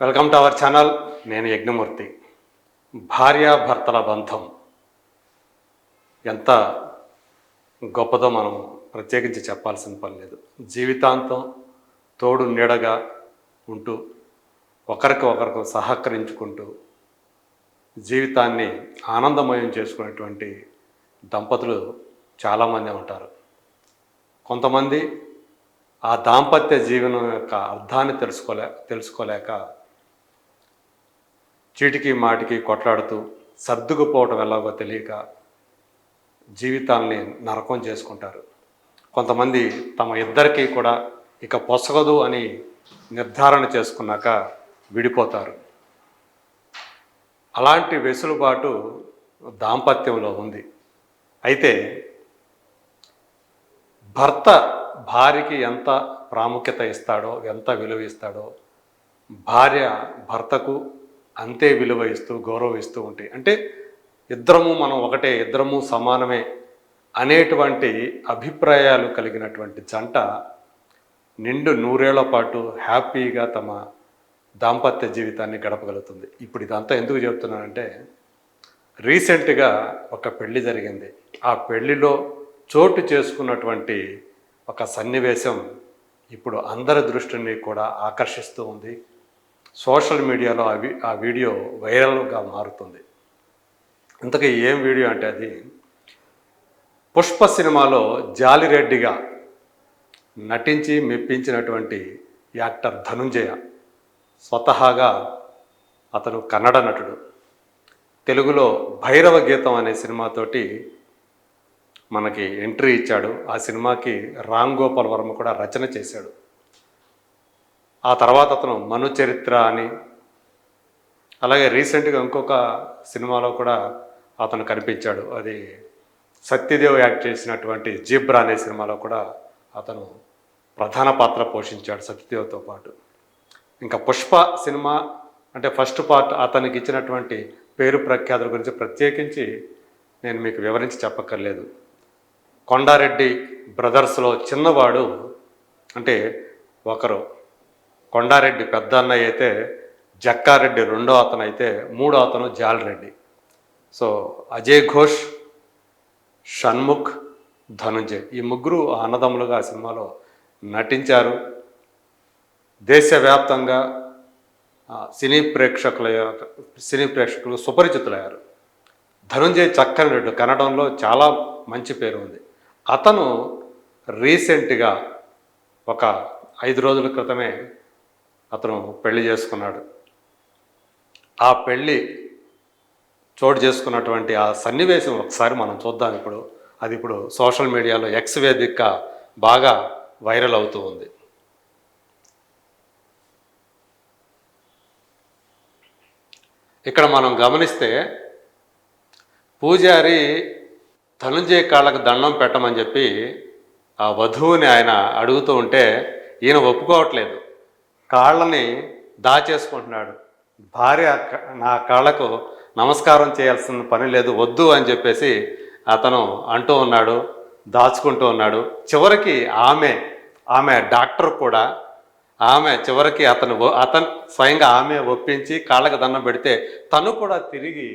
Welcome to our channel. నేను యజ్ఞమూర్తి. భార్యాభర్తల బంధం. ఎంత గొప్పదో మనం ప్రత్యేకించి చెప్పాల్సిన పని లేదు. జీవితాంతం తోడు నీడగా ఉంటూ ఒకరికి ఒకరికి సహకరించుకుంటూ జీవితాన్ని ఆనందమయం చేసుకునేటువంటి దంపతులు చాలామంది ఉంటారు. కొంతమంది ఆ దాంపత్య జీవనం యొక్క అర్థాన్ని తెలుసుకోలే తెలుసుకోలేక చీటికి మాటికి కొట్లాడుతూ సర్దుకుపోవటం ఎలాగో తెలియక జీవితాల్ని నరకం చేసుకుంటారు. కొంతమంది తమ ఇద్దరికీ కూడా ఇక పొసగదు అని నిర్ధారణ చేసుకున్నాక విడిపోతారు. అలాంటి వెసులుబాటు దాంపత్యంలో ఉంది. అయితే భర్త భార్యకి ఎంత ప్రాముఖ్యత ఇస్తాడో ఎంత విలువ ఇస్తాడో భార్య భర్తకు అంతే విలువ ఇస్తూ గౌరవిస్తూ ఉంటాయి. అంటే ఇద్దరము మనం ఒకటే ఇద్దరము సమానమే అనేటువంటి అభిప్రాయాలు కలిగినటువంటి జంట నిండు నూరేళ్ళ పాటు హ్యాపీగా తమ దాంపత్య జీవితాన్ని గడపగలుగుతుంది. ఇప్పుడు ఇదంతా ఎందుకు చెప్తున్నానంటే రీసెంట్గా ఒక పెళ్ళి జరిగింది. ఆ పెళ్ళిలో చోటు చేసుకున్నటువంటి ఒక సన్నివేశం ఇప్పుడు అందరి దృష్టిని కూడా ఆకర్షిస్తూ ఉంది. సోషల్ మీడియాలో ఆ ఆ వీడియో వైరల్గా మారుతుంది. ఇంతకీ ఏం వీడియో అంటే అది? పుష్ప సినిమాలో జాలిరెడ్డిగా నటించి మెప్పించినటువంటి యాక్టర్ ధనుంజయ స్వతహాగా అతను కన్నడ నటుడు. తెలుగులో భైరవ గీతం అనే సినిమాతోటి మనకి ఎంట్రీ ఇచ్చాడు. ఆ సినిమాకి రామ్ గోపాల్ వర్మ కూడా రచన చేశాడు. ఆ తర్వాత అతను మను చరిత్ర అని అలాగే రీసెంట్గా ఇంకొక సినిమాలో కూడా అతను కనిపించాడు. అది సత్యదేవ్ యాక్ట్ చేసినటువంటి జీబ్రా అనే సినిమాలో కూడా అతను ప్రధాన పాత్ర పోషించాడు సత్యదేవ్తో పాటు. ఇంకా పుష్ప సినిమా అంటే ఫస్ట్ పార్ట్ అతనికి ఇచ్చినటువంటి పేరు ప్రఖ్యాతుల గురించి ప్రత్యేకించి నేను మీకు వివరించి చెప్పక్కర్లేదు. కొండారెడ్డి బ్రదర్స్లో చిన్నవాడు అంటే ఒకరు కొండారెడ్డి పెద్ద అన్నయ్య అయితే జక్కారెడ్డి రెండో అతను అయితే మూడో అతను జాలరెడ్డి. సో అజయ్ ఘోష్ షణ్ముఖ్ ధనుంజయ్. ఈ ముగ్గురు అన్నదమ్ములుగా ఆ సినిమాలో నటించారు. దేశవ్యాప్తంగా సినీ ప్రేక్షకుల సినీ ప్రేక్షకులు సుపరిచితులయ్యారు. ధనుంజయ్ చక్కని రెడ్డి కన్నడంలో చాలా మంచి పేరు ఉంది. అతను రీసెంట్గా ఒక ఐదు రోజుల క్రితమే అతను పెళ్ళి చేసుకున్నాడు. ఆ పెళ్ళి చోటు చేసుకున్నటువంటి ఆ సన్నివేశం ఒకసారి మనం చూద్దాం ఇప్పుడు. అది ఇప్పుడు సోషల్ మీడియాలో ఎక్స్ వేదిక బాగా వైరల్ అవుతూ ఉంది. ఇక్కడ మనం గమనిస్తే పూజారి ధనుంజయ కాళ్ళకు దండం పెట్టమని చెప్పి ఆ వధువుని ఆయన అడుగుతూ ఉంటే ఈయన ఒప్పుకోవట్లేదు. కాళ్ళని దాచేసుకుంటున్నాడు. భార్య నా కాళ్ళకు నమస్కారం చేయాల్సిన పని లేదు వద్దు అని చెప్పేసి అతను అంటూ ఉన్నాడు దాచుకుంటూ ఉన్నాడు. చివరికి ఆమె ఆమె డాక్టర్ కూడా ఆమె చివరికి అతను అతను స్వయంగా ఆమె ఒప్పించి కాళ్ళకు దండం పెడితే తను కూడా తిరిగి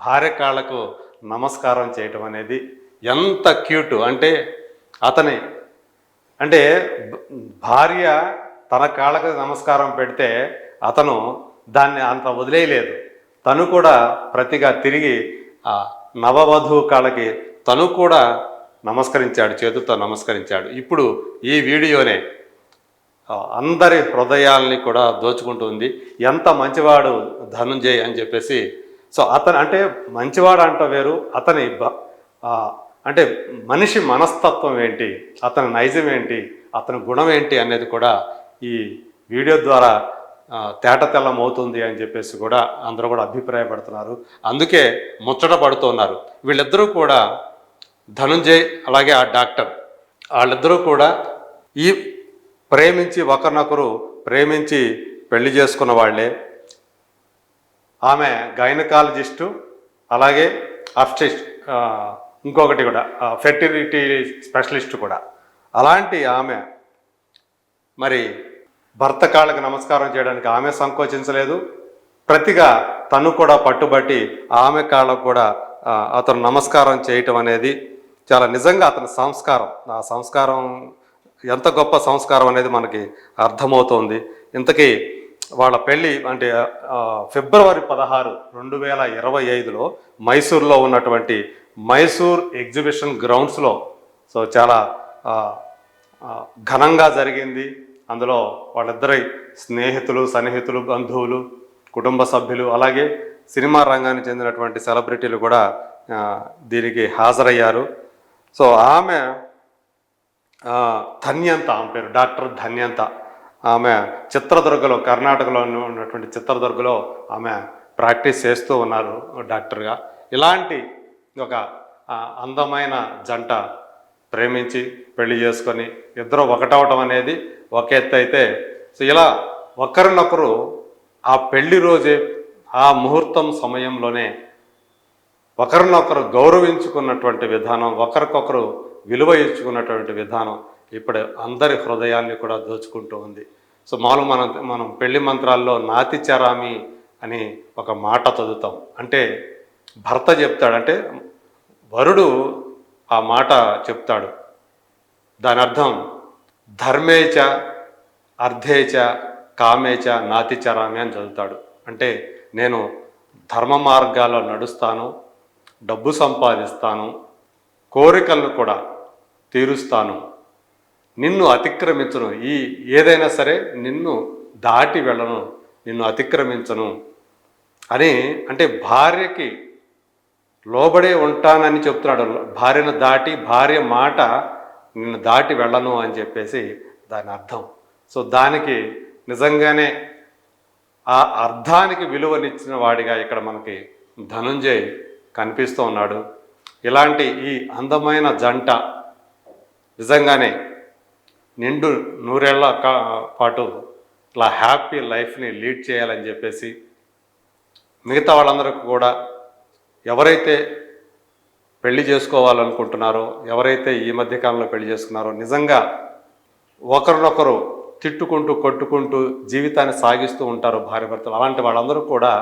భార్య కాళ్ళకు నమస్కారం చేయటం అనేది ఎంత క్యూట్ అంటే అతని అంటే భార్య తన కాళ్ళకు నమస్కారం పెడితే అతను దాన్ని అంత వదిలేయలేదు. తను కూడా ప్రతిగా తిరిగి ఆ నవవధువు కాళ్ళకి తను కూడా నమస్కరించాడు చేతులతో నమస్కరించాడు. ఇప్పుడు ఈ వీడియోనే అందరి హృదయాల్ని కూడా దోచుకుంటుంది ఎంత మంచివాడు ధనుంజయ్ అని చెప్పేసి సో అతను అంటే మంచివాడు అంట వేరు అతని బ- అంటే మనిషి మనస్తత్వం ఏంటి అతని నైజం ఏంటి అతని గుణం ఏంటి అనేది కూడా ఈ వీడియో ద్వారా తేట తెల్లమవుతుంది అని చెప్పేసి కూడా అందరూ కూడా అభిప్రాయపడుతున్నారు. అందుకే ముచ్చట పడుతున్నారు. వీళ్ళిద్దరూ కూడా ధనుంజయ్ అలాగే ఆ డాక్టర్ వాళ్ళిద్దరూ కూడా ఈ ప్రేమించి ఒకరినొకరు ప్రేమించి పెళ్ళి చేసుకున్న వాళ్ళే. ఆమె గైనకాలజిస్టు అలాగే అఫ్టిస్ట్ ఇంకొకటి కూడా ఫెర్టిలిటీ స్పెషలిస్ట్ కూడా. అలాంటి ఆమె మరి భర్త కాళ్ళకి నమస్కారం చేయడానికి ఆమె సంకోచించలేదు. ప్రతిగా తను కూడా పట్టుబట్టి ఆమె కాళ్ళకు కూడా అతను నమస్కారం చేయటం అనేది చాలా నిజంగా అతని సంస్కారం. ఆ సంస్కారం ఎంత గొప్ప సంస్కారం అనేది మనకి అర్థమవుతోంది. ఇంతకీ వాళ్ళ పెళ్ళి అంటే ఫిబ్రవరి పదహారు రెండు వేల ఇరవై ఐదులో మైసూర్లో ఉన్నటువంటి మైసూర్ ఎగ్జిబిషన్ గ్రౌండ్స్లో సో చాలా ఘనంగా జరిగింది. అందులో వాళ్ళిద్దరి స్నేహితులు సన్నిహితులు బంధువులు కుటుంబ సభ్యులు అలాగే సినిమా రంగానికి చెందినటువంటి సెలబ్రిటీలు కూడా దీనికి హాజరయ్యారు. సో ఆమె ధన్యంత ఆమె పేరు డాక్టర్ ధన్యంత. ఆమె చిత్రదుర్గలో కర్ణాటకలో ఉన్నటువంటి చిత్రదుర్గలో ఆమె ప్రాక్టీస్ చేస్తూ ఉన్నారు డాక్టర్గా. ఇలాంటి ఒక అందమైన జంట ప్రేమించి పెళ్ళి చేసుకొని ఇద్దరు ఒకటవటం అనేది ఒక ఎత్తు అయితే. సో ఇలా ఒకరినొకరు ఆ పెళ్ళి రోజే ఆ ముహూర్తం సమయంలోనే ఒకరినొకరు గౌరవించుకున్నటువంటి విధానం ఒకరికొకరు విలువ ఇచ్చుకున్నటువంటి విధానం ఇప్పుడు అందరి హృదయాన్ని కూడా దోచుకుంటూ ఉంది. సో మామూలు మనం మనం పెళ్ళి మంత్రాల్లో నాతి చరామి అని ఒక మాట చదువుతాం అంటే భర్త చెప్తాడు అంటే వరుడు ఆ మాట చెప్తాడు. దాని అర్థం ధర్మేచ అర్థేచ కామేచ నాతిచరామే అని చదువుతాడు. అంటే నేను ధర్మ మార్గాల్లో నడుస్తాను డబ్బు సంపాదిస్తాను కోరికలను కూడా తీరుస్తాను. నిన్ను అతిక్రమించను. ఈ ఏదైనా సరే నిన్ను దాటి వెళ్ళను నిన్ను అతిక్రమించను అని అంటే భార్యకి లోబడే ఉంటానని చెప్తున్నాడు. భార్యను దాటి భార్య మాట నిన్ను దాటి వెళ్ళను అని చెప్పేసి దాని అర్థం. సో దానికి నిజంగానే ఆ అర్థానికి విలువనిచ్చిన వాడిగా ఇక్కడ మనకి ధనుంజయ్ కనిపిస్తూ ఉన్నాడు. ఇలాంటి ఈ అందమైన జంట నిజంగానే నిండు నూరేళ్ళ కా- పాటు ఇలా హ్యాపీ లైఫ్ని లీడ్ చేయాలని చెప్పేసి మిగతా వాళ్ళందరికీ కూడా ఎవరైతే పెళ్ళి చేసుకోవాలనుకుంటున్నారో ఎవరైతే ఈ మధ్యకాలంలో పెళ్ళి చేసుకున్నారో నిజంగా ఒకరినొకరు తిట్టుకుంటూ కొట్టుకుంటూ జీవితాన్ని సాగిస్తూ ఉంటారు భార్య భర్తలు. అలాంటి వాళ్ళందరూ కూడా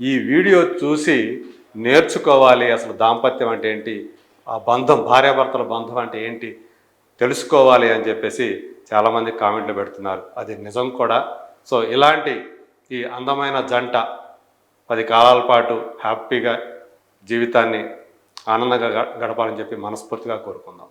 ఈ వీడియో చూసి నేర్చుకోవాలి. అసలు దాంపత్యం అంటే ఏంటి? ఆ బంధం భార్యాభర్తల బంధం అంటే ఏంటి? తెలుసుకోవాలి అని చెప్పేసి చాలామంది కామెంట్లు పెడుతున్నారు. అది నిజం కూడా. సో ఇలాంటి ఈ అందమైన జంట పది కాలాల పాటు హ్యాపీగా జీవితాన్ని ఆనందంగా గడపాలని చెప్పి మనస్ఫూర్తిగా కోరుకుందాం.